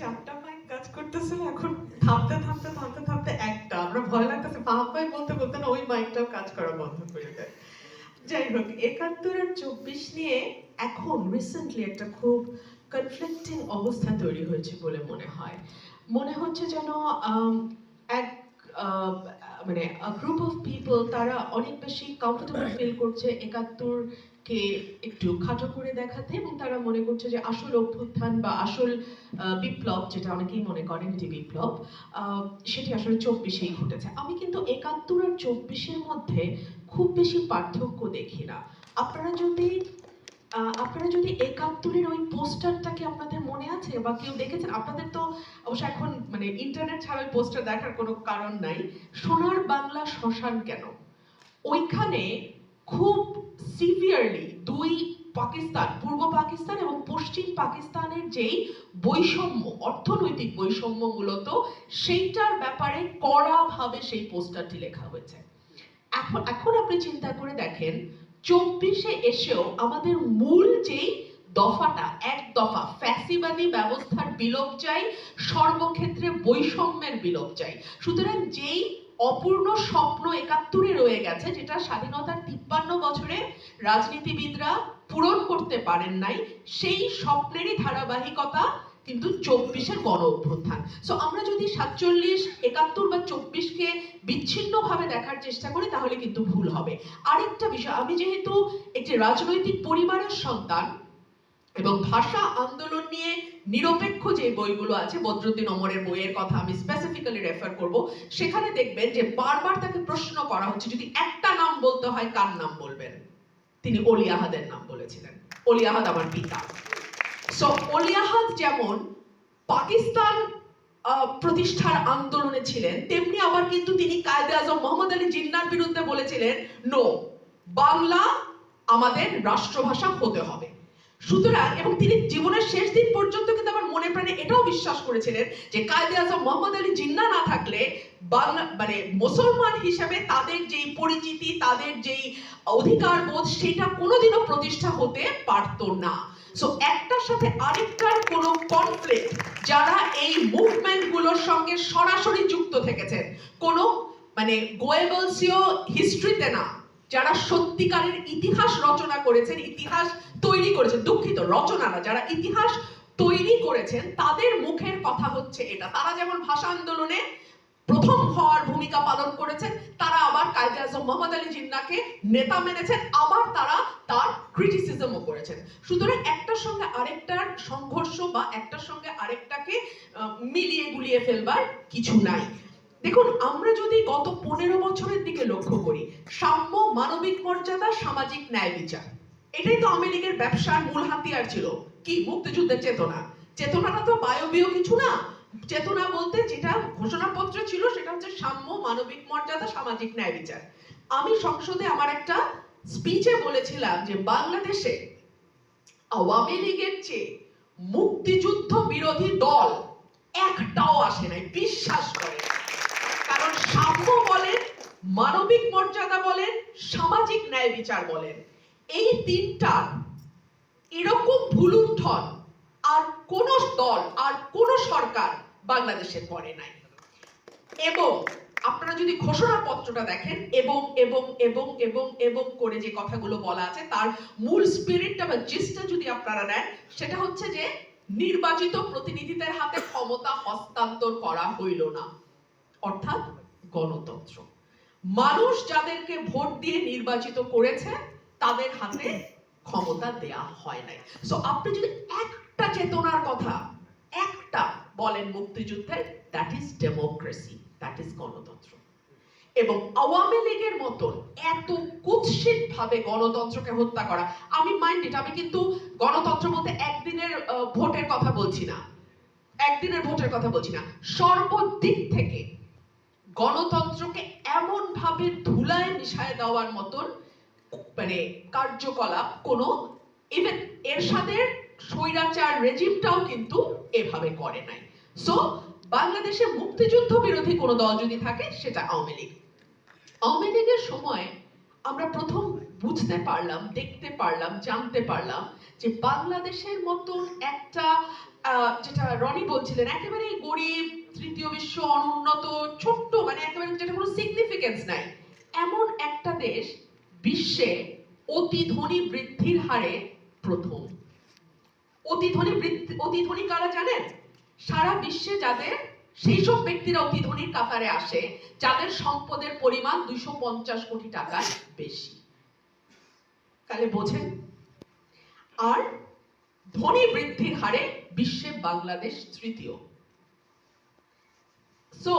চারটা মাইক কাজ করতেছিল, এখন থামতে থামতে থামতে থামতে একটা। আমরা ভয় লাগতেছে পাপ পাই বলতে বলতে না ওই মাইকটাও কাজ করা বন্ধ করে দেয়। যাই হোক, একাত্তর আর চব্বিশ নিয়ে এখন রিসেন্টলি একটা খুব কনফ্লিক্টিং অবস্থা তৈরি হয়েছে বলে মনে হয়। মনে হচ্ছে যেন এক মানে গ্রুপ অফ পিপল তারা অনেক বেশি কমফোর্টেবল ফিল করছে একাত্তর কে একটু খাটো করে দেখাতে এবং তারা মনে করছে যে আসল অভ্যুত্থান বা আসল বিপ্লব যেটা অনেকেই মনে করেন এটি বিপ্লব সেটি আসলে চব্বিশেই ঘটেছে। আমি কিন্তু একাত্তর আর চব্বিশের মধ্যে খুব বেশি পার্থক্য দেখি না। আপনারা যদি আপনারা যদি একাত্তরের ওই পোস্টারটাকে আপনাদের মনে আছে বা কেউ দেখেছেন? আপনাদের তো অবশ্য এখন মানে ইন্টারনেট ছাড়া পোস্টার দেখার কোনো কারণ নাই। সোনার বাংলা শ্মশান কেন? ওইখানে খুব সিভিয়ারলি দুই পাকিস্তান, পূর্ব পাকিস্তান এবং পশ্চিম পাকিস্তানের যেই বৈষম্য, অর্থনৈতিক বৈষম্য মূলত, সেইটার ব্যাপারে কড়াভাবে সেই পোস্টারটি লেখা হয়েছে। এখন এখন আপনি চিন্তা করে দেখেন চব্বিশে এসেও আমাদের মূল যেই দফাটা, এক দফা, ফ্যাসিবাদী ব্যবস্থার বিলোপ চাই, সর্বক্ষেত্রে বৈষম্যের বিলোপ চাই। সুতরাং যেই অপূর্ণ স্বপ্ন একাত্তরে রয়ে গেছে, যেটা স্বাধীনতার তিপ্পান্ন বছরে রাজনীতিবিদরা পূরণ করতে পারেন নাই, সেই স্বপ্নেরই ধারাবাহিকতা কিন্তু চব্বিশের গণ অভ্যুত্থান। সো আমরা যদি সাতচল্লিশ, একাত্তর বা চব্বিশকে বিচ্ছিন্নভাবে দেখার চেষ্টা করি, তাহলে কিন্তু ভুল হবে। আরেকটা বিষয়, আমি যেহেতু একটি রাজনৈতিক পরিবারের সন্তান এবং ভাষা আন্দোলন নিয়ে নিরপেক্ষ যে বইগুলো আছে, বদরুদ্দিন অমরের বইয়ের কথা আমি স্পেসিফিক্যালি রেফার করব, সেখানে দেখবেন যে বারবার তাকে প্রশ্ন করা হচ্ছে, যদি একটা নাম বলতে হয়, কার নাম বলবেন? তিনি অলি আহাদের নাম বলেছিলেন। অলি আহাদ আমার পিতা। সো অলি যেমন পাকিস্তান প্রতিষ্ঠার আন্দোলনে ছিলেন, তেমনি আবার কিন্তু তিনি কায়দে আজম মোহাম্মদ আলী জিন্নার বিরুদ্ধে বলেছিলেন নো বাংলা আমাদের রাষ্ট্রভাষা হতে হবে। সুতরাং, এবং তিনি জীবনের শেষ দিন পর্যন্ত কিন্তু আমার মনে প্রাণে এটাও বিশ্বাস করেছিলেন যে কায়দে আজম মোহাম্মদ আলী জিন্না না থাকলে বাংলা মানে মুসলমান হিসেবে তাদের যেই পরিচিতি, তাদের যেই অধিকার বোধ সেটা কোনোদিনও প্রতিষ্ঠা হতে পারতো না। সো একটার সাথে আরেকটার কোনো কনফ্লিক্ট যারা এই মুভমেন্টগুলোর সঙ্গে সরাসরি যুক্ত থেকেছেন কোনো মানে গোয়েবলসীয় হিস্ট্রিতে না, যারা সত্যিকারের ইতিহাস রচনা করেছেন, ইতিহাস তৈরি করেছেন, দুঃখিত, রচনা না, যারা ইতিহাস তৈরি করেছেন, তাদের মুখের কথা হচ্ছে এটা। তারা যেমন ভাষা আন্দোলনে প্রথম হওয়ার ভূমিকা পালন করেছেন। তারা আবার কায়দে আজম মোহাম্মদ আলী জিন্নাকে নেতা মেনেছেন, আবার তারা তার ক্রিটিসিজমও করেছেন। সুতরাং একটার সঙ্গে আরেকটার সংঘর্ষ বা একটার সঙ্গে আরেকটাকে মিলিয়ে গুলিয়ে ফেলবার কিছু নাই। দেখুন, আমরা যদি গত পনেরো বছরের দিকে লক্ষ্য করি, সাম্য মানবিক মর্যাদা, সামাজিক ন্যায় বিচার। এটাই তো আওয়ামী লীগের ব্যবসার মূল হাতিয়ার ছিল। কি? মুক্তিযুদ্ধের চেতনা। চেতনাটা তো বায়বীয় কিছু না। চেতনা বলতে যেটা ঘোষণাপত্র ছিল, সেটা হচ্ছে সাম্য, মানবিক মর্যাদা, সামাজিক ন্যায় বিচার। আমি সংসদে আমার একটা স্পিচে বলেছিলাম যে বাংলাদেশে আওয়ামী লীগের চেয়ে মুক্তিযুদ্ধ বিরোধী দল একটাও আসে নাই, বিশ্বাস করে কারণ সাম্য বলেন, মানবিক মর্যাদা বলেন, সামাজিক ন্যায় বিচার বলেন। এই তিনটার এরকম ভুলুণ্ঠন আর কোন দল আর কোন সরকার বাংলাদেশে পরে নাই। এবং আপনারা যদি ঘোষণাপত্রটা দেখেন, এবং এবং এবং এবং এবং করে যে কথাগুলো বলা আছে, তার মূল স্পিরিটটা বা জিসটা যদি আপনারা নেন, সেটা হচ্ছে যে নির্বাচিত প্রতিনিধিদের হাতে ক্ষমতা হস্তান্তর করা হইল না। অর্থাৎ গণতন্ত্র। মানুষ যাদেরকে ভোট দিয়ে নির্বাচিত করেছে, তাদের হাতে ক্ষমতা দেয়া হয় নাই। সো আপনি যদি একটা চেতনার কথা, একটা বলেন মুক্তিযুদ্ধের that is democracy that is গণতন্ত্র। এবং আওয়ামী লীগের মতন এত কুৎসিত ভাবে গণতন্ত্রকে হত্যা করা, আমি মাইন্ড ইট আমি কিন্তু গণতন্ত্র বলতে একদিনের ভোটের কথা বলছি না। একদিনের ভোটের কথা বলছি না। সর্বদিক থেকে গণতন্ত্রকে এমন ভাবে ধুলায় মিশায় দেওয়ার মতন মানে কার্যকলাপ কোনো ইভেন এরশাদের স্বৈরাচার রেজিমটাও কিন্তু এভাবে করে নাই। সো বাংলাদেশে মুক্তিযুদ্ধ বিরোধী কোনো দল যদি থাকে, সেটা আওয়ামী লীগ। আওয়ামী লীগের সময় আমরা প্রথম বুঝতে পারলাম, দেখতে পারলাম, জানতে পারলাম যে বাংলাদেশের মতন একটা যেটা রনি বলছিলেন একেবারে গরিব, তৃতীয় বিশ্ব অনুন্নত, ছোট্ট মানে একেবারে যেটা কোনো সিগনিফিকেন্স নাই। এমন একটা দেশ বিশ্বে অতি ধনী বৃদ্ধির হারে প্রথম। অতি ধনী বৃদ্ধি, অতি ধনী কারা জানেন? সারা বিশ্বে যাদের সেই সব ব্যক্তিরা অতি ধনীর কাতারে আসে, যাদের সম্পদের পরিমাণ দুইশো পঞ্চাশ কোটি টাকার বেশি। তাহলে বোঝেন, আর ধনী বৃদ্ধির হারে বিশ্বে বাংলাদেশ তৃতীয়। সো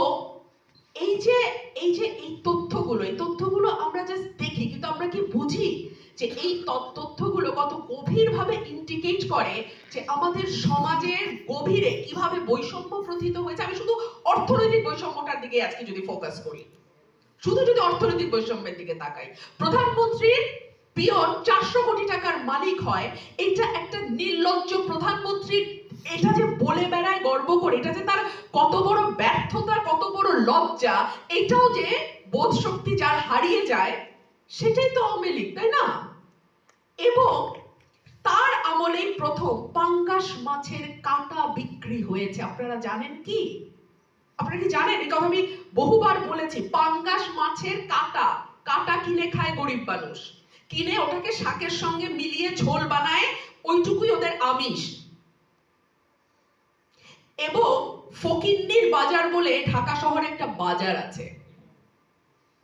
এই যে এই যে এই তথ্যগুলো এই তথ্যগুলো আমরা জাস্ট দেখি, কিন্তু আমরা কি বুঝি যে এই তথ্য- তথ্যগুলো কত গভীরভাবে ইন্ডিকেট করে যে আমাদের সমাজের গভীরে কীভাবে বৈষম্য প্রথিত হয়েছে? আমি শুধু অর্থনৈতিক বৈষম্যটার দিকে আজকে যদি ফোকাস করি। শুধু যদি অর্থনৈতিক বৈষম্যের দিকে তাকাই। প্রধানমন্ত্রীর পিয়ন চারশো কোটি টাকার মালিক হয়, এটা একটা নির্লজ্জ প্রধানমন্ত্রীর এটা যে বলে বেড়ায় গর্ব করে, এটা যে তার কত বড় ব্যর্থতা, কত বড় লজ্জা, এটাও যে বোধ শক্তি যার হারিয়ে যায়, সেটাই তো আওয়ামী লীগ, তাই না? এবং তার আমলেই প্রথম পাঙ্গাস মাছের কাটা বিক্রি হয়েছে। আপনারা জানেন কি? আপনারা কি জানেন? এই কথা আমি বহুবার বলেছি, পাঙ্গাস মাছের কাটা কাটা কিনে খায় গরিব মানুষ। কিনে ওটাকে শাকের সঙ্গে মিলিয়ে ঝোল বানায়, ওইটুকুই ওদের আমিষ। এবং ফকিন্নির বাজার বলে ঢাকা শহরে একটা বাজার আছে।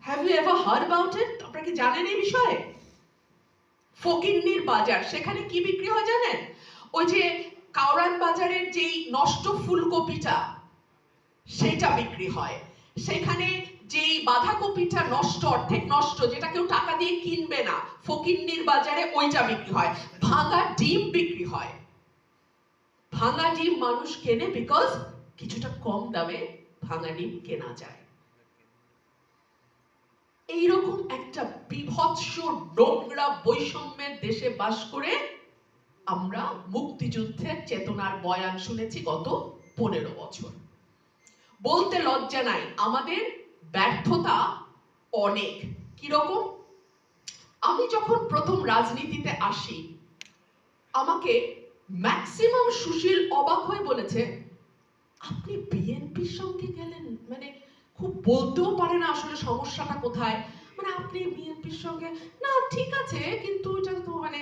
Have you ever heard about it আপনারা কি জানেন এই বিষয়ে? ফকিন্নির বাজার, সেখানে কি বিক্রি হয় জানেন? ওই যে কাউরান বাজারের যেই নষ্ট ফুলকপিটা, সেটা বিক্রি হয়। সেখানে যেই বাঁধাকপিটা নষ্ট, অর্ধেক নষ্ট, যেটা কেউ টাকা দিয়ে কিনবে না, ফকিন্নির বাজারে ওইটা বিক্রি হয়। ভাঙা ডিম বিক্রি হয়। ভাঙা ডিম মানুষ কেনে বিকজ কিছুটা কম দামে ভাঙা ডিম কেনা যায়। এইরকম একটা বিভৎস নোংরা বৈষম্যের দেশে বাস করে আমরা মুক্তিযুদ্ধের চেতনার বয়ান শুনেছি গত পনেরো বছর। বলতে লজ্জা নাই, আমাদের ব্যর্থতা অনেক। কীরকম? আমি যখন প্রথম রাজনীতিতে আসি, আমাকে ম্যাক্সিমাম সুশীল অবাক হয়ে বলেছে, আপনি বিএনপির সঙ্গে গেলেন? মানে খুব বলতেও পারে না আসলে সমস্যাটা কোথায়। মানে আপনি বিএনপির সঙ্গে না, ঠিক আছে, কিন্তু এটা তো মানে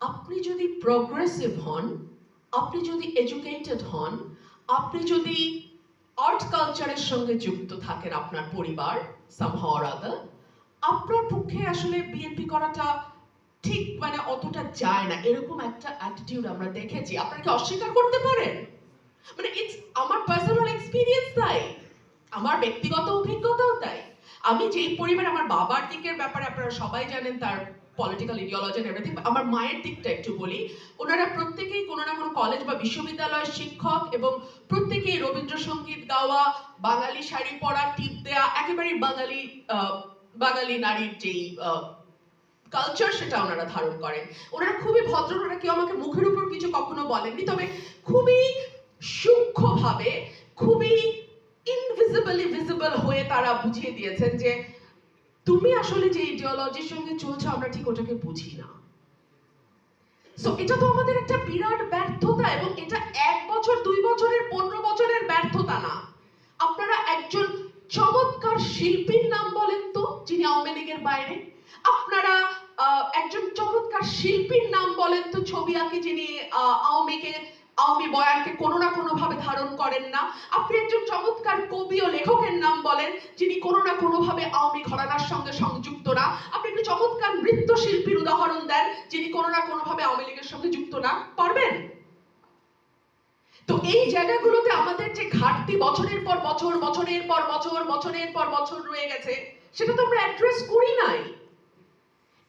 আপনি যদি প্রগ্রেসিভ হন, আপনি যদি এডুকেটেড হন, আপনি যদি আর্ট কালচারের সঙ্গে যুক্ত থাকেন আপনার পরিবার সামহাও অর আদার আপনার পক্ষে আসলে বিএনপি করাটা ঠিক মানে অতটা যায় না। এরকম একটা অ্যাটিটিউড আমরা দেখেছি। আপনারা কি অস্বীকার করতে পারেন? মানে ইটস আমার পার্সোনাল এক্সপিরিয়েন্স তাই। আমার ব্যক্তিগত অভিজ্ঞতাও তাই। আমি যেই পরিবার আমার বাবার দিকের ব্যাপারে আপনারা সবাই জানেন, তার পলিটিক্যাল ইডিওলজি এভরিথিং আমার মায়ের দিকটা একটু বলি। ওনারা প্রত্যেকেই কোনো না কোনো কলেজ বা বিশ্ববিদ্যালয়ের শিক্ষক এবং প্রত্যেকেই রবীন্দ্রসঙ্গীত গাওয়া, বাঙালি শাড়ি পরা, টিপ দেয়া, একেবারেই বাঙালি বাঙালি নারীর যেই কালচার সেটা ওনারা ধারণ করেন। ওনারা খুবই ভদ্র, ওনারা কেউ আমাকে মুখের উপর কিছু কখনো বলেননি, তবে খুবই সূক্ষ্মভাবে, খুবই ইনভিজিবলি ভিজিবল হয়ে তারা বুঝিয়ে দিয়েছেন যে, তুমি আসলে যে ইডিওলজির সঙ্গে চলছো, আমরা ঠিক ওটাকে বুঝি না। সো এটা তো আমাদের একটা বিরাট ব্যর্থতা এবং এটা এক বছর, দুই বছরের, পনেরো বছরের ব্যর্থতা না। আপনারা একজন চমৎকার শিল্পীর নাম বলেন তো, যিনি আওয়ামী লীগের বাইরে? আপনারা একজন চমৎকার শিল্পীর নাম বলেন তো ছবি আঁকে যিনি আওয়ামীকে, আওয়ামী বয়ানকে কোনো না কোনো ভাবে ধারণ করেন না। আপনি একজন চমৎকার কবি ও লেখকের নাম বলেন যিনি কোনো না কোনো ভাবে আওয়ামী ঘরানার সঙ্গে সংযুক্ত না। আপনি একটি চমৎকার নৃত্যশিল্পীর উদাহরণ দেন যিনি কোনো না কোনো ভাবে আওয়ামী লীগের সঙ্গে যুক্ত না। পারবেন? তো এই জায়গাগুলোতে আমাদের যে ঘাটতি বছরের পর বছর, বছরের পর বছর, বছরের পর বছর রয়ে গেছে, সেটা তো আমরা অ্যাড্রেস করি নাই।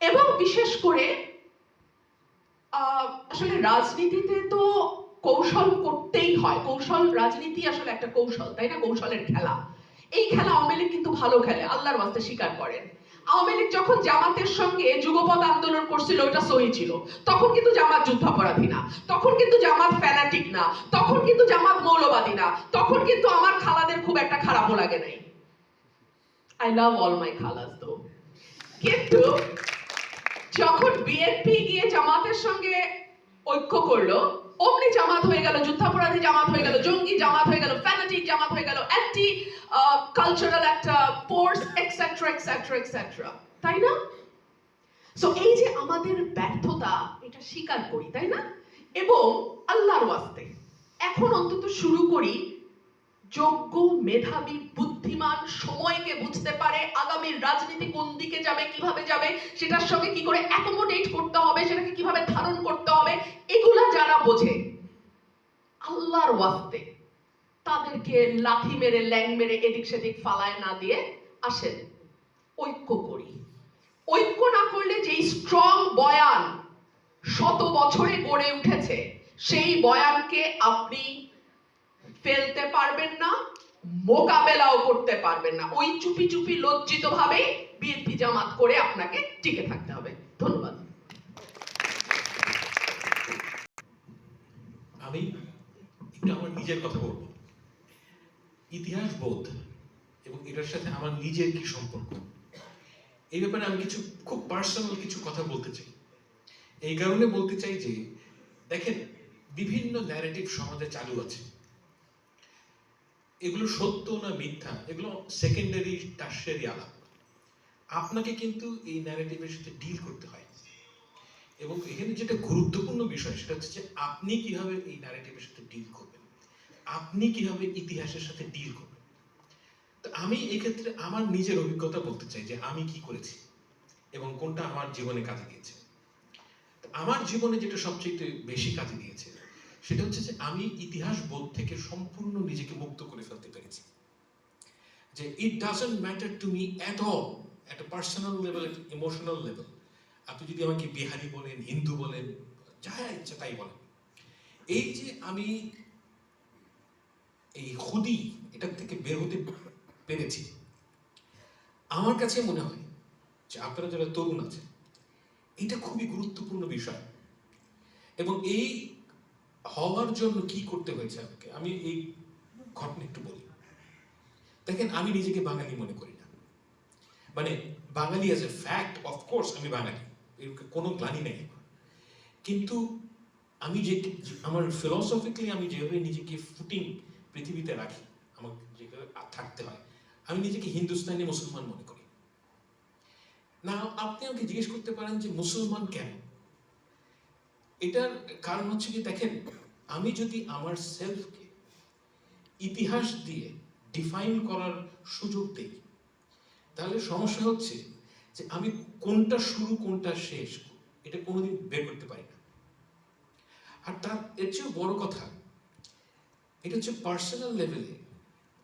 এবং বিশেষ করে আসলে রাজনীতিতে তো কৌশল করতেই হয়। কৌশল, রাজনীতি আসলে একটা কৌশল, তাই না? কৌশলের খেলা। এই খেলা আওয়ামী লীগ কিন্তু ভালো খেলে, আল্লাহর বাস্তে স্বীকার করেন। আওয়ামী লীগ যখন জামাতের সঙ্গে যুগপৎ আন্দোলন করছিল, ওটা সহি ছিল। তখন কিন্তু জামাত যুদ্ধাপরাধী না। তখন কিন্তু জামাত ফ্যানাটিক না। তখন কিন্তু জামাত মৌলবাদী না। তখন কিন্তু আমার খালাদের খুব একটা খারাপও লাগে নাই। আই লাভ অল মাই খালাস তো কিন্তু যখন বিএনপি গিয়ে জামাতের সঙ্গে ঐক্য করল, অমনি জামাত হয়ে গেল, যুদ্ধাপরাধী জামাত হয়ে গেল, জঙ্গি জামাত হয়ে গেল ফ্যানাটিক জামাত হয়ে গেল অ্যান্টি কালচারাল একটা ফোর্স এক্সেট্রা এক্সেট্রা এক্সেট্রা তাই না? সো এই যে আমাদের ব্যর্থতা, এটা স্বীকার করি, তাই না? এবং আল্লাহর ওয়াস্তে। এখন অন্তত শুরু করি যোগ্য, মেধাবী, বুদ্ধিমান সময়কে বুঝতে পারে আগামীর রাজনীতি কোন দিকে যাবে, কীভাবে যাবে, সেটার সঙ্গে কি করে অ্যাকোমোডেট করতে হবে, সেটাকে কীভাবে ধারণ করতে হবে, এগুলা যারা বোঝে, আল্লাহর ওয়াস্তে তাদেরকে লাথি মেরে, ল্যাং মেরে, এদিক সেদিক ফালায় না দিয়ে আসেন। ঐক্য করি। ঐক্য না করলে যেই স্ট্রং বয়ান শত বছরে গড়ে উঠেছে, সেই বয়ানকে আপনি ফেলতে পারবেন না, মোকাবেলাও করতে পারবেন না। ওই চুপি চুপি লজ্জিত ভাবে বিএনপি জামাত করে আপনাকে টিকে থাকতে হবে। ধন্যবাদ। আমি একটু আমার নিজের কথা বলব। ইতিহাস বোধ এবং এটার সাথে আমার নিজের কি সম্পর্ক? এই ব্যাপারে আমি কিছু, খুব পার্সোনাল কিছু কথা বলতে চাই। এই কারণে বলতে চাই যে, দেখেন, বিভিন্ন ন্যারেটিভ সমাজে চালু আছে। এগুলো সত্য না মিথ্যা? এগুলো সেকেন্ডারি টার্সারি আলাপ। আপনাকে কিন্তু এই ন্যারেটিভের সাথে ডিল করতে হয়। এবং এখানে যেটা গুরুত্বপূর্ণ বিষয়, সেটা হচ্ছে যে আপনি কীভাবে এই ন্যারেটিভের সাথে ডিল করবেন? আপনি কীভাবে ইতিহাসের সাথে ডিল করবেন? তো আমি এই ক্ষেত্রে আমার নিজের অভিজ্ঞতা বলতে চাই যে আমি কি করেছি এবং কোনটা আমার জীবনে কাজে দিয়েছে। আমার জীবনে যেটা সবচেয়ে বেশি কাজে দিয়েছে, সেটা হচ্ছে যে আমি ইতিহাস বোধ থেকে সম্পূর্ণ নিজেকে মুক্ত করে যে it doesn't matter to me at all at personal level emotional level আপনি যদি আমাকে বিহারি বলেন, হিন্দু বলেন, যা ইচ্ছা তাই বলেন। এই যে আমি এই খুদি এটার থেকে বের হতে পেরেছি। আমার কাছে মনে হয় যে আপনারা যারা তরুণ আছে এটা খুবই গুরুত্বপূর্ণ বিষয়। এবং এই হওয়ার জন্য কি করতে হয়েছে আমাকে? আমি এই ঘটনা একটু বলি। দেখেন, আমি নিজেকে বাঙালি মনে করি না। মানে Bangali as a fact of course আমি বাঙালি। কোনো গ্লানি নেই। কিন্তু আমি যে, আমার ফিলসফিক্যালি আমি যেভাবে নিজেকে ফুটিং পৃথিবীতে রাখি আমাকে যেভাবে থাকতে হয়, আমি নিজেকে হিন্দুস্তানি মুসলমান মনে করি। না, আপনি আমাকে জিজ্ঞেস করতে পারেন যে মুসলমান কেন? এটার কারণ হচ্ছে কি, দেখেন, আমি যদি আমার সেলফকে ইতিহাস দিয়ে ডিফাইন করার সুযোগ দেই। তাহলে সমস্যা হচ্ছে যে আমি কোনটা শুরু, কোনটা শেষ, এটা কোনোদিন বের করতে পারি না। আর তার, এর চেয়েও বড় কথা, এটা হচ্ছে পার্সোনাল লেভেলে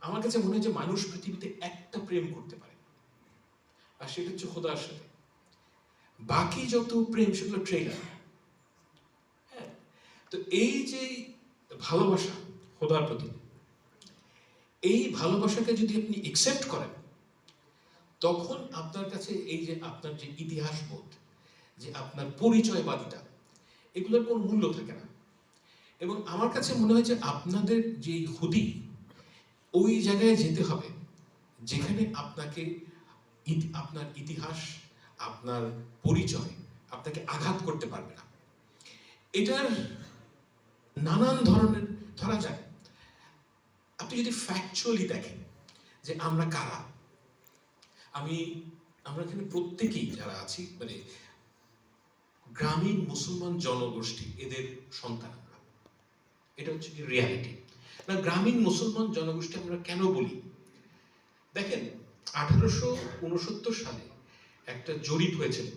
আমার কাছে মনে হয় যে মানুষ পৃথিবীতে একটা প্রেম করতে পারে। আর সেটা হচ্ছে খোদার সাথে। বাকি যত প্রেম, সেগুলো ট্রেলার হ্যাঁ? তো এই যে ভালোবাসা খোদার প্রতি এই ভালোবাসাকে যদি আপনি একসেপ্ট করেন, তখন আপনার কাছে এই যে আপনার যে ইতিহাস বোধ যে আপনার পরিচয়বাদিতা এগুলোর কোনো মূল্য থাকে না। এবং আমার কাছে মনে হয় যে আপনাদের যে হুদি ওই জায়গায় যেতে হবে, যেখানে আপনাকে আপনার ইতিহাস, আপনার পরিচয়, আপনাকে আঘাত করতে পারবে না। এটার নানান ধরনের, ধরা যায় আপনি যদি ফ্যাকচুয়ালি দেখেন যে আমরা কারা, আমি, আমরা এখানে প্রত্যেকেই যারা আছি মানে গ্রামীণ মুসলমান জনগোষ্ঠী, এদের সন্তান আমরা। এটা হচ্ছে রিয়ালিটি না, গ্রামীণ মুসলমান জনগোষ্ঠী আমরা কেন বলি? দেখেন, আঠারোশো উনসত্তর সালে একটা জরিপ হয়েছিল।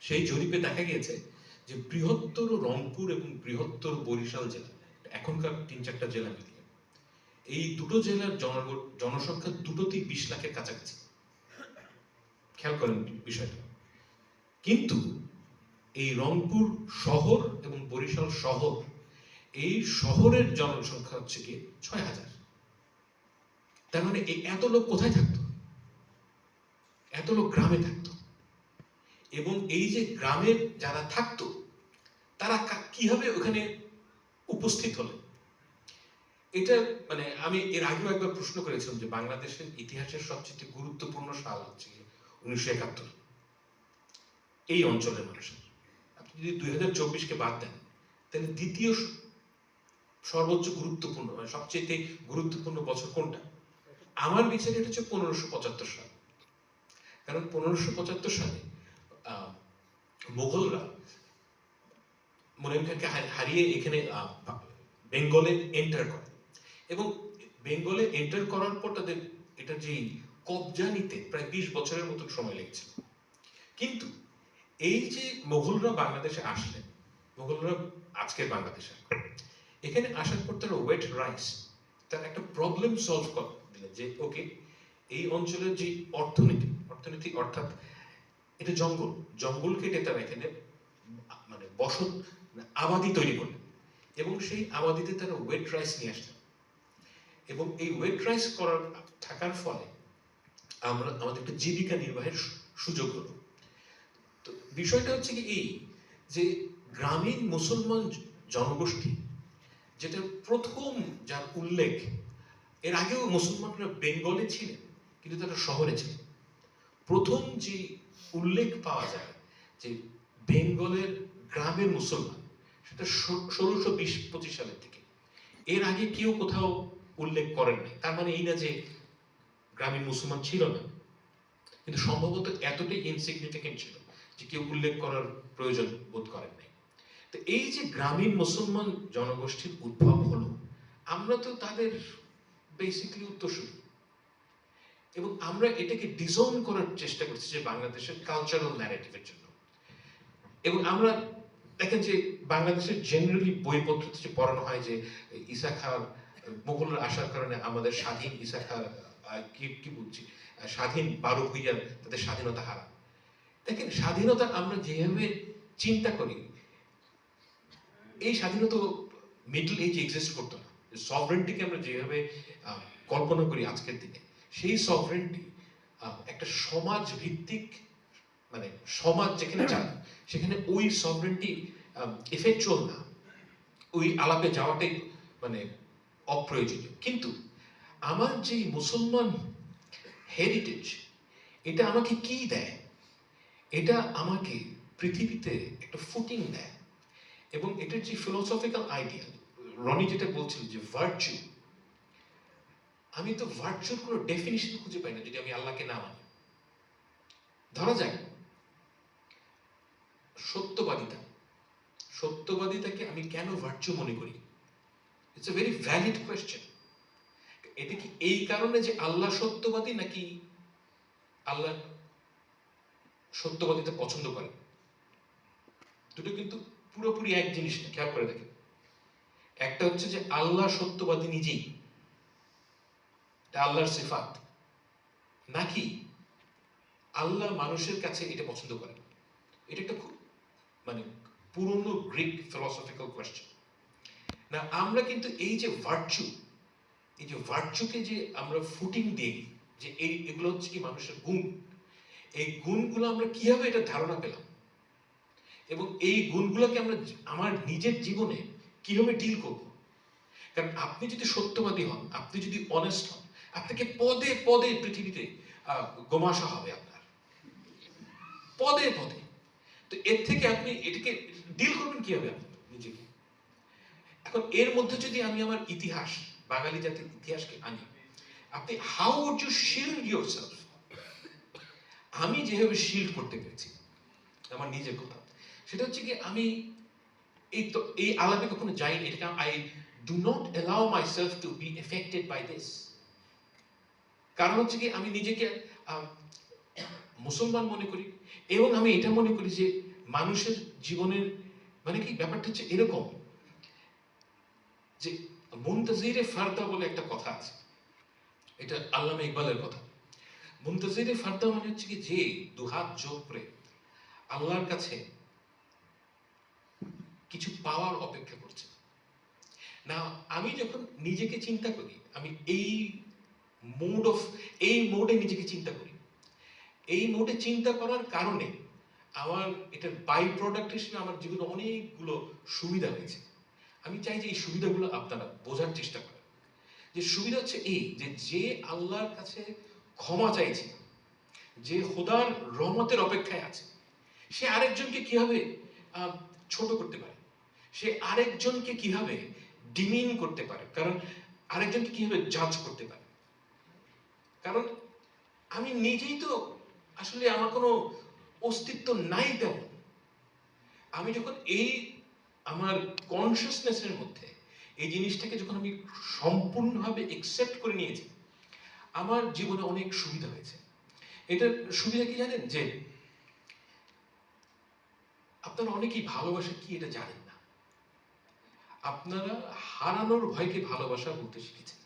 সেই জরিপে দেখা গিয়েছে যে বৃহত্তর রংপুর এবং বৃহত্তর বরিশাল জেলা, এখনকার তিন চারটা জেলা মিলিয়ে। এই দুটো জেলার জনসংখ্যা দুটোতেই বিশ লাখের কাছাকাছি। খেয়াল করেন বিষয়টা। কিন্তু এই রংপুর শহর এবং বরিশাল শহর, এই শহরের জনসংখ্যা হচ্ছে কি ছয় হাজার। তার মানে এই এত লোক কোথায় থাকতো? এত লোক গ্রামে থাকতো। এবং এই যে গ্রামের যারা থাকতো, তারা কীভাবে ওখানে উপস্থিত হলো এটা মানে আমি এর আগেও একবার প্রশ্ন করেছিলাম যে বাংলাদেশের ইতিহাসের সবচেয়ে গুরুত্বপূর্ণ সাল হচ্ছে উনিশশো একাত্তর। এই অঞ্চলের মানুষের আপনি যদি দুই হাজার চব্বিশকে বাদ দেন তাহলে দ্বিতীয় সর্বোচ্চ গুরুত্বপূর্ণ মানে সবচেয়ে গুরুত্বপূর্ণ বছর কোনটা? আমার বিচারে এটা হচ্ছে পনেরোশো পঁচাত্তর সাল। কারণ পনেরোশো পঁচাত্তর সালে আহ, মোগলরা মুনিম খানকে হারিয়ে এখানে বেঙ্গলে এন্টার করে। এবং বেঙ্গলে এন্টার করার পর তাদের এটা যে কবজা নিতে প্রায় বিশ বছরের মতো সময় লেগেছিল কিন্তু এই যে মোগলরা বাংলাদেশে আসলেন মোগলরা আজকের বাংলাদেশে। এখানে আসার পর তারা ওয়েট রাইস তার একটা প্রবলেম সলভ করে দিলেন যে ওকে এই অঞ্চলের যে অর্থনীতি অর্থনীতি অর্থাৎ এটা জঙ্গল জঙ্গল কেটে তারা এখানে মানে বসত মানে আবাদি তৈরি করলেন এবং সেই আবাদিতে তারা ওয়েট রাইস নিয়ে আসলেন এবং এই ওয়েট রাইস করার, থাকার ফলে আমরা আমাদের একটা জীবিকা নির্বাহের সুযোগ হলো। তো বিষয়টা হচ্ছে কি এই, যে গ্রামীণ মুসলমান জনগোষ্ঠী, যেটা প্রথম যার উল্লেখ, এর আগেও মুসলমানরা বেঙ্গলে ছিলেন, কিন্তু তারা শহরে ছিলেন। প্রথম যে উল্লেখ পাওয়া যায় যে বেঙ্গলের গ্রামের মুসলমান, সেটা ষোলোশো বিশ পঁচিশ সালের দিকে। এর আগে কেউ কোথাও উল্লেখ করেন নাই তার মানে এই না যে গ্রামীণ মুসলমান ছিল না, কিন্তু সম্ভবত এতটাই ইনসিগনিফিকেন্ট ছিল যে কেউ উল্লেখ করার প্রয়োজন বোধ করেন নাই। তো এই যে গ্রামীণ মুসলমান জনগোষ্ঠীর উদ্ভব হলো, আমরা তো তাদের বেসিক্যালি উত্তরসূরি। এবং আমরা এটাকে ডিজোন করার চেষ্টা করছি যে বাংলাদেশের কালচারাল ন্যারেটিভের জন্য। এবং আমরা দেখেন যে বাংলাদেশের জেনারেলি বইপত্র পড়ানো হয় যে ইসা খার মোগলরা আসার কারণে আমাদের স্বাধীন ঈসা কি কি বলছি? স্বাধীন বারো ভুইয়ার তাদের স্বাধীনতা হারা দেখেন, স্বাধীনতা আমরা যেভাবে চিন্তা করি, এই স্বাধীনতা মিডল এজ এক্সিস্ট করতো না। সভরেন্টিকে আমরা যেভাবে কল্পনা করি আজকের দিনে, সেই সভরেন্টি একটা সমাজ ভিত্তিক মানে সমাজ যেখানে চায় সেখানে ওই সভরেন্টি এফেক্টুয়াল না। ওই আলাপে যাওয়াটাই মানে অপ্রয়োজনীয়। কিন্তু আমার যে মুসলমান হেরিটেজ এটা আমাকে কি দেয়? এটা আমাকে পৃথিবীতে একটা ফুটিং দেয়। এবং এটার যে ফিলোসফিক্যাল আইডিয়া রনি যেটা বলছিল যে ভার্চু আমি তো ভার্চুর কোনো ডেফিনিশন খুঁজে পাই না যদি আমি আল্লাহকে না মানি। ধরা যাক, সত্যবাদিতা। সত্যবাদিতাকে আমি কেন ভার্চু মনে করি? It's a very valid question এটা কি এই কারণে যে আল্লাহ সত্যবাদী নাকি আল্লাহ সত্যবাদিতা পছন্দ করে? দুটো কিন্তু পুরোপুরি এক জিনিস না, খেয়াল করে দেখেন। একটা হচ্ছে যে আল্লাহ সত্যবাদী নিজেই। আল্লাহর সিফাত। নাকি আল্লাহ মানুষের কাছে এটা পছন্দ করে এটা একটা খুব মানে পুরনো গ্রিক ফিলোসফিক্যাল কোয়েশ্চেন না আমরা কিন্তু এই যে ভার্চু এই যে ভার্চুকে যে আমরা ফুটিং দিই, যে এই এগুলো হচ্ছে কি মানুষের গুণ, এই গুণগুলো আমরা কীভাবে এটা ধারণা পেলাম? এবং এই গুণগুলোকে আমরা আমার নিজের জীবনে কীভাবে ডিল করব? কারণ আপনি যদি সত্যবাদী হন, আপনি যদি অনেস্ট হন, আপনাকে পদে পদে পৃথিবীতে গোমাশা হবে আপনার। পদে পদে। তো এর থেকে আপনি এটাকে ডিল করবেন কীভাবে আপনি নিজেকে? এখন এর মধ্যে যদি আমি আমার ইতিহাস, বাঙালি জাতির ইতিহাসকে আনি, আপনি how would you shield yourself আমি যেভাবে শিল্ড করতে পেরেছি, আমার নিজের কথা। সেটা হচ্ছে কি, আমি এই তো, এই আলাপে কখনো যাইনি এটাকে I do not allow myself to be affected by this কারণ হচ্ছে কি, আমি নিজেকে মুসলমান মনে করি, এবং আমি এটা মনে করি যে মানুষের জীবনের মানে কি, ব্যাপারটা হচ্ছে এরকম যে মুনতাজিরে ফারদা বলে একটা কথা আছে। এটা আল্লামা ইকবালের কথা। মুনতাজিরে ফারদা মানে হচ্ছে কি যে দুহাত করে আল্লাহর কাছে কিছু পাওয়ার অপেক্ষা করছে। না, আমি যখন নিজেকে চিন্তা করি, আমি এই মোড অফ এই মোডে নিজেকে চিন্তা করি। এই মোডে চিন্তা করার কারণে আমার এটার বাই প্রোডাক্ট হিসেবে আমার জীবনে অনেকগুলো সুবিধা হয়েছে। আমি চাই যে এই সুবিধাগুলো আপনারা বোঝার চেষ্টা করেন। যে সুবিধা হচ্ছে এই যে যে আল্লাহর কাছে ক্ষমা চাইছে, যে খোদার রহমতের অপেক্ষায় আছে, সে আরেকজনকে কীভাবে ছোট করতে পারে? সে আরেকজনকে কীভাবে ডিমিন করতে পারে? কারণ আরেকজনকে কীভাবে জাজ করতে পারে? কারণ আমি নিজেই তো আসলে আমার কোনো অস্তিত্ব নাই তেমন। আমি যখন এই আমার কনসিয়াসনেসের মধ্যে এই জিনিসটাকে যখন আমি সম্পূর্ণভাবে একসেপ্ট করে নিয়েছি, আমার জীবনে অনেক সুবিধা হয়েছে। এটার সুবিধা কি জানেন? যে আপনারা অনেকেই ভালোবাসা কি এটা জানেন না। আপনারা হারানোর ভয়কে ভালোবাসা বলতে শিখেছেন।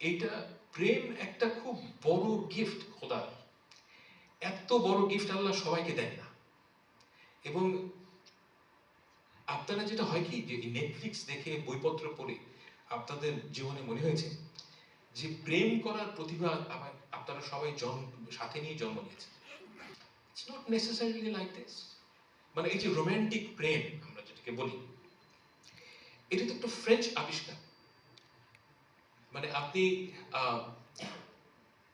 এইটা প্রেম একটা খুব বড় গিফট খোদার। এত বড় গিফট আল্লাহ সবাইকে দেন না। এবং আপনারা যেটা হয় কি, যে নেটফ্লিক্স দেখে বইপত্র পড়ে আপনাদের জীবনে মনে হয়েছে যে প্রেম করার প্রতিভা আপনারা সবাই জন্ম, সাথে নিয়ে জন্ম নিয়েছেন? It's not necessarily like this মানে এই যে রোমান্টিক প্রেম আমরা যেটাকে বলি, এটা তো একটা ফ্রেঞ্চ আবিষ্কার। মানে আপনি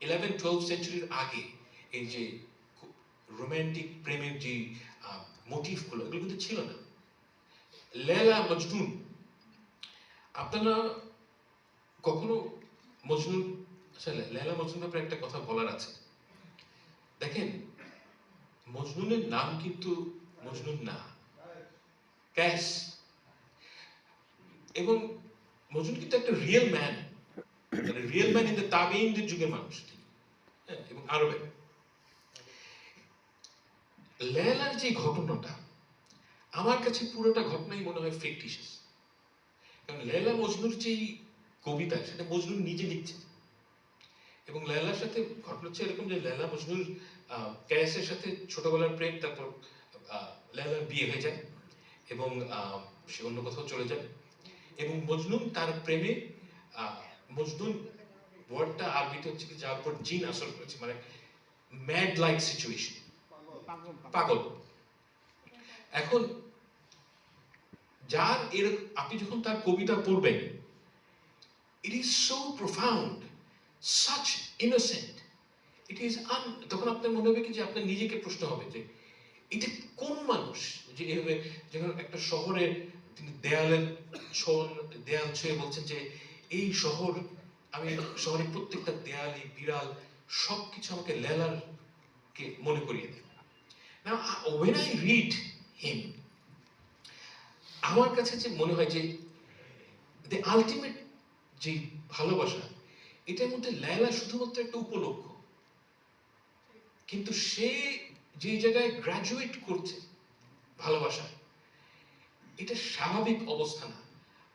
ইলেভেন টুয়েলভ সেঞ্চুরির আগে এই যে রোমান্টিক প্রেমের যে মোটিভগুলো এগুলো কিন্তু ছিল না। লেলা মজনুন। আপনারা কখনো মজনুন আচ্ছা লেলা মজনুন ব্যাপারে একটা কথা বলার আছে। দেখেন মজনুনের নাম কিন্তু মজনুন না। ক্যাশ। এবং মজনুন কিন্তু একটা real man real man in তাবেইনদের যুগের মানুষ হ্যাঁ, এবং আরবে লেলার যে ঘটনাটা আমার কাছে পুরোটা ঘটনাই মনে হয় ফিকটিশিয়াস কারণ লেলা মজনুর যেই কবিতা সেটা মজনুর নিজে লিখছেন এবং লেলার সাথে ঘটনা হচ্ছে এরকম যে লেলা মজনুর ক্যাসের সাথে ছোটবেলার প্রেম তারপর লেলার বিয়ে হয়ে যায় এবং সে অন্য কোথাও চলে যায়। এবং মজনুন তার প্রেমে মজনুন ওয়ার্ডটা আরবিতে হচ্ছে কি যার উপর জিন আসর করেছে মানে ম্যাড লাইক সিচুয়েশন পাগল। এখন যার এর আপনি যখন তার কবিতা পড়বেন it is so profound such innocent it is an তখন আপনার মনে হবে কি যে আপনার নিজেকে প্রশ্ন হবে যে এটা কোন মানুষ? যে এভাবে যখন একটা শহরে তিনি দেয়ালের দেয়াল ছুঁয়ে বলছেন যে এই শহর আমি শহরের প্রত্যেকটা দেয়ালে বিড়াল সব কিছু আমাকে লেলার কে মনে করিয়ে দেয়। Now, I- when I him, আমার কাছে যে মনে হয় যে দ্য আলটিমেট যে ভালোবাসা এটার মধ্যে লায়লা শুধুমাত্র একটা উপলক্ষ। কিন্তু সে যে জায়গায় গ্রাজুয়েট করছে ভালোবাসা এটা স্বাভাবিক অবস্থা না।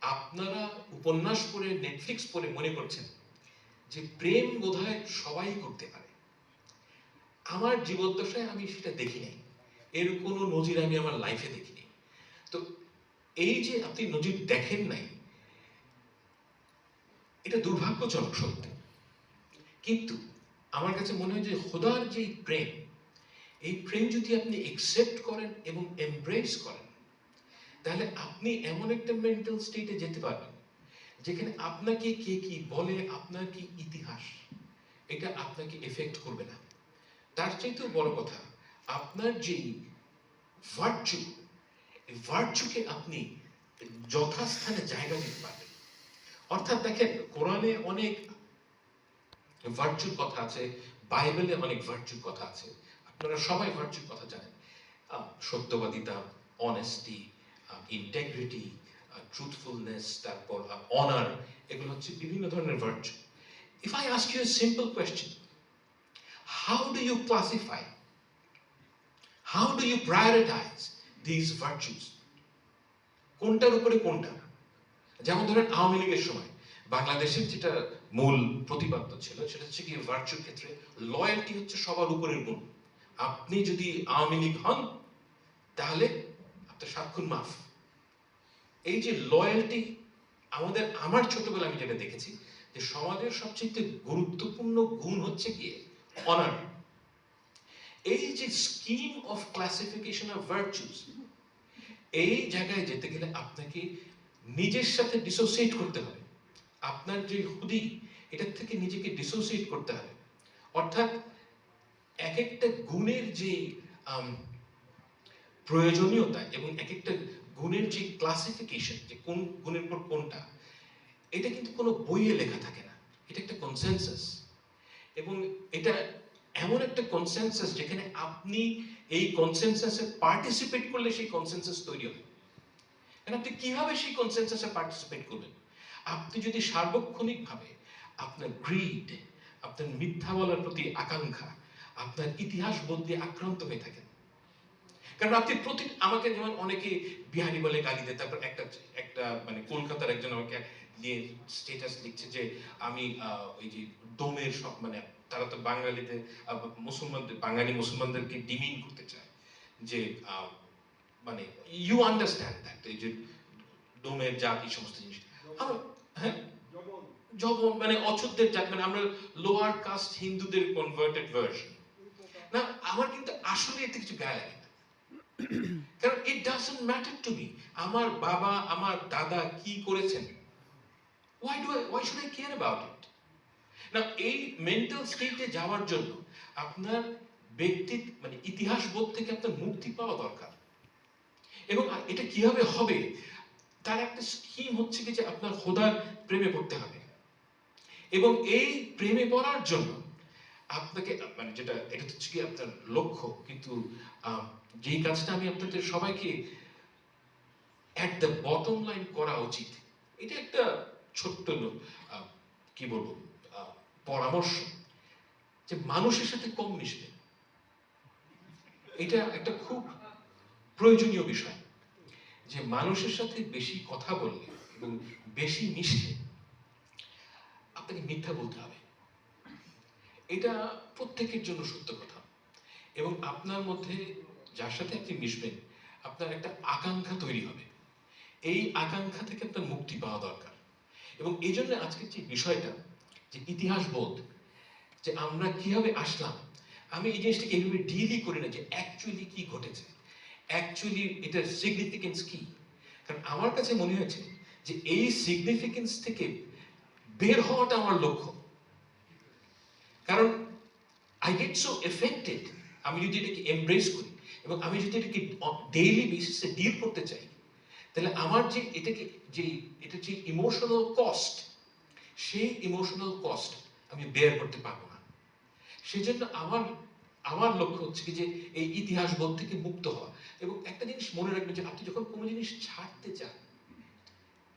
আপনারা উপন্যাস পড়ে নেটফ্লিক্স পড়ে মনে করছেন যে প্রেম বোধহয় সবাই করতে পারে। আমার জীবদ্দশায় আমি সেটা দেখি নাই। এর কোনো নজির আমি আমার লাইফে দেখিনি। তো এই যে আপনি নজির দেখেন নাই, এটা দুর্ভাগ্যজনক সত্যি। কিন্তু আমার কাছে মনে হয় যে খোদার যে প্রেম, এই প্রেম যদি আপনি একসেপ্ট করেন এবং এমব্রেস করেন, তাহলে আপনি এমন একটা মেন্টাল স্টেটে যেতে পারবেন, যেখানে আপনাকে কে কি বলে, আপনার কি ইতিহাস, এটা আপনাকে এফেক্ট করবে না। তার চাইতেও বড় কথা আপনার যেই ভার্চু, এই ভার্চুকে আপনি যথাস্থানে জায়গা দিতে পারবেন। অর্থাৎ দেখেন, কোরআনে অনেক ভার্চুর কথা আছে, বাইবেলে অনেক ভার্চুর কথা আছে। আপনারা সবাই ভার্চুর কথা জানেন। সত্যবাদিতা অনেস্টি ইন্টেগ্রিটি ট্রুথফুলনেস তারপর অনার এগুলো হচ্ছে বিভিন্ন ধরনের virtue. If I ask you simple question how do you classify how do you prioritize these virtues? কোনটার উপরে কোনটা? যেমন ধরেন আওয়ামী লীগের সময়, বাংলাদেশের যেটা মূল প্রতিপাদ্য ছিল, সেটা হচ্ছে কি ভার্চুর ক্ষেত্রে লয়্যালটি হচ্ছে সবার উপরের গুণ। আপনি যদি আওয়ামী লীগ হন, তাহলে আপনার সাক্ষুন মাফ। এই যে লয়্যালটি আমাদের, আমার ছোটবেলা আমি যেটা দেখেছি, যে সমাজের সবচেয়ে গুরুত্বপূর্ণ গুণ হচ্ছে গিয়ে অনার এই যে scheme of classification of virtues এই জায়গায় যেতে গেলে আপনাকে নিজের সাথে ডিসোসিয়েট করতে হবে। আপনার যে হুদি, এটার থেকে নিজেকে ডিসোসিয়েট করতে হবে। অর্থাৎ এক একটা গুণের যে প্রয়োজনীয়তা এবং এক একটা গুণের যে ক্লাসিফিকেশন যে কোন গুণের পর কোনটা, এটা কিন্তু কোনো বইয়ে লেখা থাকে না। এটা একটা কনসেনসাস এবং এটা এমন একটা কনসেনসাস যেখানে আপনি এই কনসেনসাসে পার্টিসিপেট করলে সেই কনসেনসাস তৈরি হবে। কারণ আপনি কীভাবে সেই কনসেনসাসে পার্টিসিপেট করবেন? আপনি যদি সার্বক্ষণিকভাবে আপনার গ্রিড আপনার মিথ্যা বলার প্রতি আকাঙ্ক্ষা, আপনার ইতিহাস বদলে আক্রান্ত হয়ে থাকেন। কারণ আপনি প্রতি আমাকে যেমন অনেকে বিহারি বলে গালি দেয়, তারপর একটা একটা মানে কলকাতার একজন আমাকে নিয়ে স্টেটাস লিখছে যে আমি ওই যে ডোমের সব মানে তারা তো বাঙালিদের মুসলমানদের বাঙালি মুসলমানদেরকে ডিমিন করতে চায়। যে মানে ইউ আন্ডারস্ট্যান্ড দ্যাট এই যে ডোমের জাত সমস্ত জিনিস। হ্যাঁ? মানে জাত মানে আমরা লোয়ার কাস্ট হিন্দুদের কনভার্টেড ভার্সন না আমার কিন্তু আসলে এতে কিছু গায়ে লাগে না। কারণ it doesn't matter to me আমার বাবা আমার দাদা কি করেছেন? Do why should I care about it না এই মেন্টাল স্টেটে যাওয়ার জন্য আপনার ব্যক্তি মানে ইতিহাস বোধ থেকে আপনার মুক্তি পাওয়া দরকার। এবং এটা কীভাবে হবে? তার একটা স্কিম হচ্ছে কি যে আপনার খোদার প্রেমে পড়তে হবে। এবং এই প্রেমে পড়ার জন্য আপনাকে মানে যেটা, এটা হচ্ছে কি আপনার লক্ষ্য। কিন্তু যেই কাজটা আমি আপনাদের সবাইকে অ্যাট দ্য বটম লাইন করা উচিত, এটা একটা ছোট্ট কি বলব? পরামর্শ যে মানুষের সাথে কম মিশবে এটা একটা খুব প্রয়োজনীয় বিষয় যে মানুষের সাথে বেশি কথা বললে এবং বেশি মিশলে আপনাকে মিথ্যা বলতে হবে। এটা প্রত্যেকের জন্য সত্য কথা এবং আপনার মধ্যে যার সাথে আপনি মিশবেন, আপনার একটা আকাঙ্ক্ষা তৈরি হবে। এই আকাঙ্ক্ষা থেকে আপনার মুক্তি পাওয়া দরকার এবং এই জন্য আজকের যে বিষয়টা যে ইতিহাস বোধ যে আমরা কীভাবে আসলাম, আমি এই জিনিসটাকে এইভাবে ডিলই করি না যে অ্যাকচুয়ালি কি ঘটেছে। অ্যাকচুয়ালি এটার সিগনিফিকেন্স কি? কারণ আমার কাছে মনে হয়েছে যে এই সিগনিফিকেন্স থেকে বের হওয়াটা আমার লক্ষ্য। কারণ আই গেট সো এফেক্টেড আমি যদি এটাকে এমব্রেস করি এবং আমি যদি এটাকে ডেইলি বেসিসে ডিল করতে চাই, তাহলে আমার যে এটাকে, যে, এটা যে ইমোশনাল কস্ট সেই ইমোশনাল কস্ট আমি বেয়ার করতে পারব না। সেজন্য আমার আমার লক্ষ্য হচ্ছে কি যে এই ইতিহাস বোধ থেকে মুক্ত হওয়া। এবং একটা জিনিস মনে রাখবেন যে আপনি যখন কোনো জিনিস ছাড়তে চান,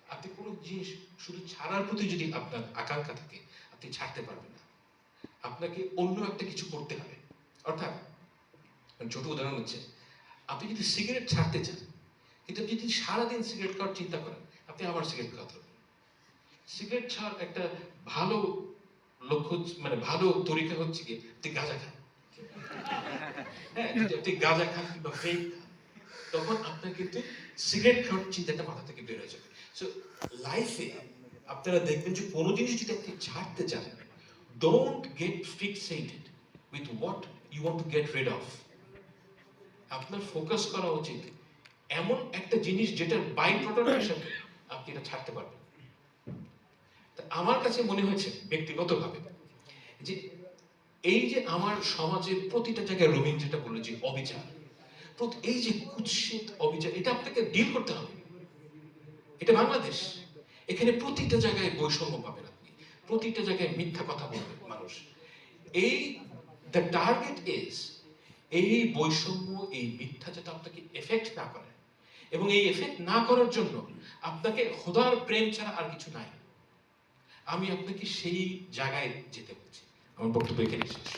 আপনি কোনো জিনিস শুধু ছাড়ার প্রতি যদি আপনার আকাঙ্ক্ষা থাকে, আপনি ছাড়তে পারবেন না। আপনাকে অন্য একটা কিছু করতে হবে। অর্থাৎ, ছোট উদাহরণ হচ্ছে, আপনি যদি সিগারেট ছাড়তে চান, কিন্তু আপনি যদি সারাদিন সিগারেট খাওয়ার চিন্তা করেন, আপনি আবার সিগারেট খাওয়া সিগারেট ছাড় একটা ভালো লক্ষ্য মানে ভালো তরিকা হচ্ছে কি? আপনি গাঁজা খান হ্যাঁ যদি গাঁজা খান কিংবা ফেক খান তখন আপনার কিন্তু সিগারেট খাওয়ার চিন্তাটা মাথা থেকে বের হয়ে যাবে। সো লাইফে আপনারা দেখবেন যে কোনো জিনিস যদি আপনি ছাড়তে চান don't get fixated with what you want to get rid of আপনার ফোকাস করা উচিত এমন একটা জিনিস যেটার বাই প্রোডাক্ট হিসেবে আপনি এটা ছাড়তে পারবেন। আমার কাছে মনে হয়েছে ব্যক্তিগতভাবে যে এই যে আমার সমাজের প্রতিটা জায়গায় রোমিং যেটা বলল যে অবিচার এই যে কুৎসিত অবিচার, এটা আপনাকে ডিল করতে হবে। এটা বাংলাদেশ। এখানে প্রতিটা জায়গায় বৈষম্য পাবেন আপনি। প্রতিটা জায়গায় মিথ্যা কথা বলবে মানুষ। এই দ্য টার্গেট ইজ এই বৈষম্য, এই মিথ্যা যাতে আপনাকে এফেক্ট না করে। এবং এই এফেক্ট না করার জন্য আপনাকে খোদার প্রেম ছাড়া আর কিছু নাই। আমি আপনাকে সেই জায়গায় যেতে বলছি। আমার বক্তব্য এখানে শেষ।